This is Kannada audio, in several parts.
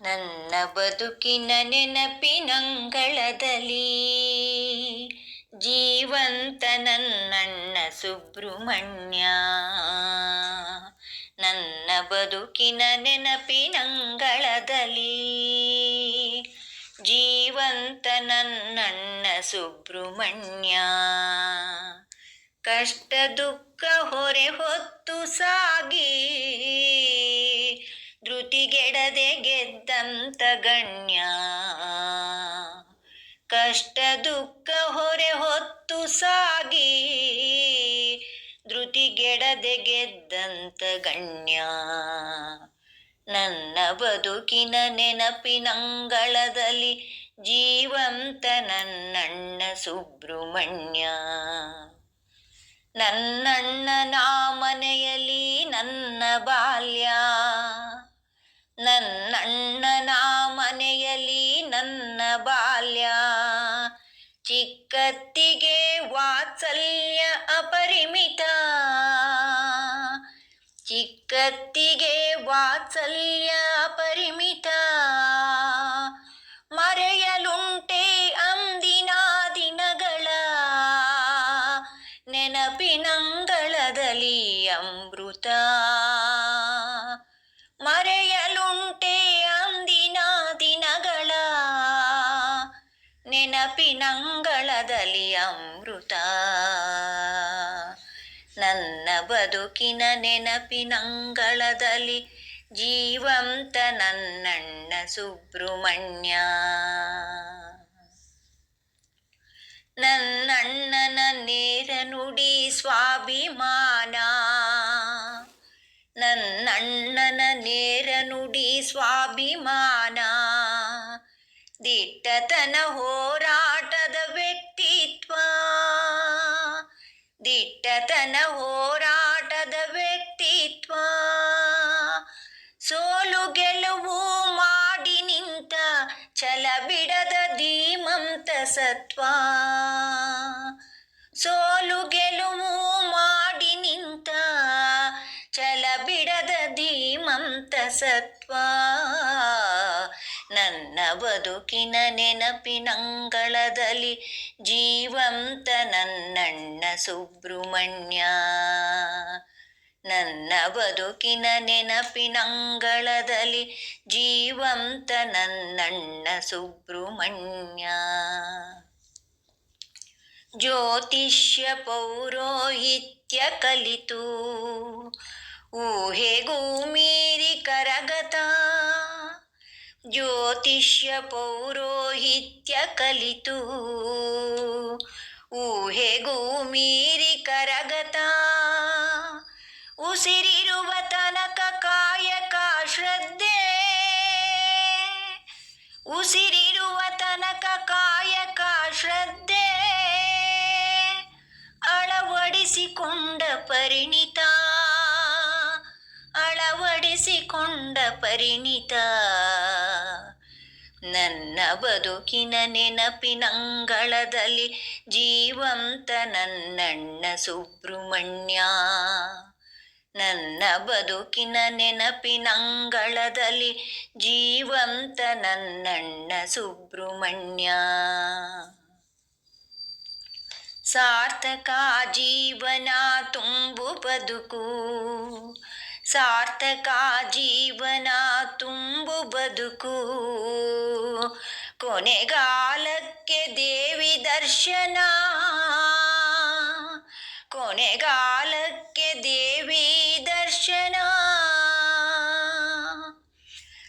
ನನ್ನ ಬದುಕಿನ ನೆನಪಿನಂಗಳದಲ್ಲಿ ಜೀವಂತ ನನ್ನಣ್ಣ ಸುಬ್ರಹ್ಮಣ್ಯ. ನನ್ನ ಬದುಕಿನ ನೆನಪಿನಂಗಳದಲ್ಲಿ ಜೀವಂತ ನನ್ನಣ್ಣ ಸುಬ್ರಹ್ಮಣ್ಯ. ಕಷ್ಟ ದುಃಖ ಹೊರೆ ಹೊತ್ತು ಸಾಗಿ ಧೃತಿಗೆಡದೆ ಗೆದ್ದಂತ ಗಣ್ಯ. ಕಷ್ಟ ದುಃಖ ಹೊರೆ ಹೊತ್ತು ಸಾಗಿ ಧೃತಿಗೆಡದೆ ಗೆದ್ದಂತ ಗಣ್ಯ. ನನ್ನ ಬದುಕಿನ ನೆನಪಿನಂಗಳದಲ್ಲಿ ಜೀವಂತ ನನ್ನಣ್ಣ ಸುಬ್ರಹ್ಮಣ್ಯ. ನನ್ನಣ್ಣನ ಮನೆಯಲ್ಲಿ ನನ್ನ ಬಾಲ್ಯ. ನನ್ನಣ್ಣನ ಮನೆಯಲ್ಲಿ ನನ್ನ ಬಾಲ್ಯ. ಚಿಕ್ಕತ್ತಿಗೆ ವಾತ್ಸಲ್ಯ ಅಪರಿಮಿತ. ಚಿಕ್ಕತ್ತಿಗೆ ವಾತ್ಸಲ್ಯ ಅಪರಿಮಿತ. ನೆನಪಿನಂಗಳದಲ್ಲಿ ಅಮೃತ. ನನ್ನ ಬದುಕಿನ ನೆನಪಿನಂಗಳದಲ್ಲಿ ಜೀವಂತ ನನ್ನಣ್ಣ ಸುಬ್ರಹ್ಮಣ್ಯ. ನನ್ನಣ್ಣನ ನೇರ ನುಡಿ ಸ್ವಾಭಿಮಾನ. ನನ್ನಣ್ಣನ ನೇರ ನುಡಿ ಸ್ವಾಭಿಮಾನ. ದಿಟ್ಟತನ ಹೋರಾಟದ ಛಲ ಬಿಡದ ಧೀಮಂತ ಸತ್ವ ಸೋಲು ಗೆಲುವು ಮಾಡಿ ನಿಂತ ಛಲ ಬಿಡದ ಧೀಮಂತ ಸತ್ವ ನನ್ನ ಬದುಕಿನ ನೆನಪಿನಂಗಳದಲ್ಲಿ ಜೀವಂತ ನನ್ನಣ್ಣ ಸುಬ್ರಹ್ಮಣ್ಯ. ನನ್ನ ಬದುಕಿನ ನೆನಪಿನಂಗಳದಲ್ಲಿ ಜೀವಂತ ನನ್ನಣ್ಣ ಸುಬ್ರಹ್ಮಣ್ಯ. ಜ್ಯೋತಿಷ್ಯ ಪೌರೋಹಿತ್ಯ ಕಲಿತು ಊಹೆಗೂ ಮೀರಿ ಕರಗತ. ಜ್ಯೋತಿಷ್ಯ ಪೌರೋಹಿತ್ಯ ಕಲಿತು ಊಹೆಗೂ ಮೀರಿ ಕರಗತ. ಉಸಿರಿರುವ ತನಕ ಕಾಯಕ ಶ್ರದ್ಧೆ. ಉಸಿರಿರುವ ತನಕ ಕಾಯಕ ಶ್ರದ್ಧೆ. ಅಳವಡಿಸಿಕೊಂಡ ಪರಿಣಿತ ಅಳವಡಿಸಿಕೊಂಡ ಪರಿಣಿತ. ನನ್ನ ಬದುಕಿನ ನೆನಪಿನಂಗಳದಲ್ಲಿ ಜೀವಂತ ನನ್ನಣ್ಣ ಸುಬ್ರಹ್ಮಣ್ಯ. ನನ್ನ ಬದುಕಿನ ನೆನಪಿನಂಗಳದಲ್ಲಿ ಜೀವಂತ ನನ್ನಣ್ಣ ಸುಬ್ರಹ್ಮಣ್ಯ. ಸಾರ್ಥಕ ಜೀವನ ತುಂಬು ಬದುಕು. ಸಾರ್ಥಕ ಜೀವನ ತುಂಬು ಬದುಕು. ಕೊನೆಗಾಲಕ್ಕೆ ದೇವಿ ದರ್ಶನ. ಕೊನೆಗಾಲಕ್ಕೆ ದೇವಿ ದರ್ಶನ.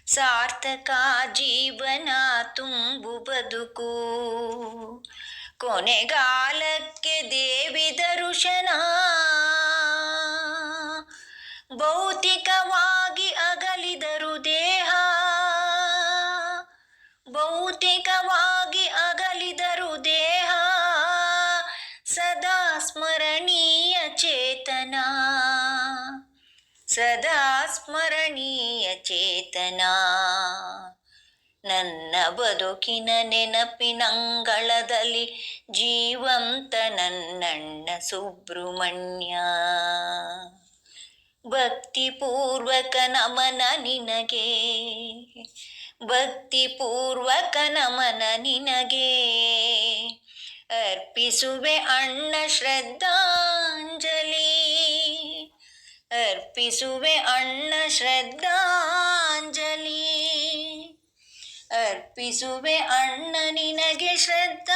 ಸಾರ್ಥಕ ಜೀವನ ತುಂಬು ಬದುಕು. ಕೊನೆಗಾಲಕ್ಕೆ ದೇವಿ ದರ್ಶನ. ಸದಾ ಸ್ಮರಣೀಯ ಚೇತನ. ನನ್ನ ಬದುಕಿನ ನೆನಪಿನಂಗಳದಲ್ಲಿ ಜೀವಂತ ನನ್ನಣ್ಣ ಸುಬ್ರಹ್ಮಣ್ಯ. ಭಕ್ತಿಪೂರ್ವಕ ನಮನ ನಿನಗೆ. ಭಕ್ತಿಪೂರ್ವಕ ನಮನ ನಿನಗೆ. ಅರ್ಪಿಸುವೆ ಅಣ್ಣ ಶ್ರದ್ಧಾಂಜಲಿ. ಅರ್ಪಿಸುವೆ ಅಣ್ಣ ಶ್ರದ್ಧಾಂಜಲಿ. ಅರ್ಪಿಸುವೆ ಅಣ್ಣ ನಿನಗೆ ಶ್ರದ್ಧಾಂಜಲಿ.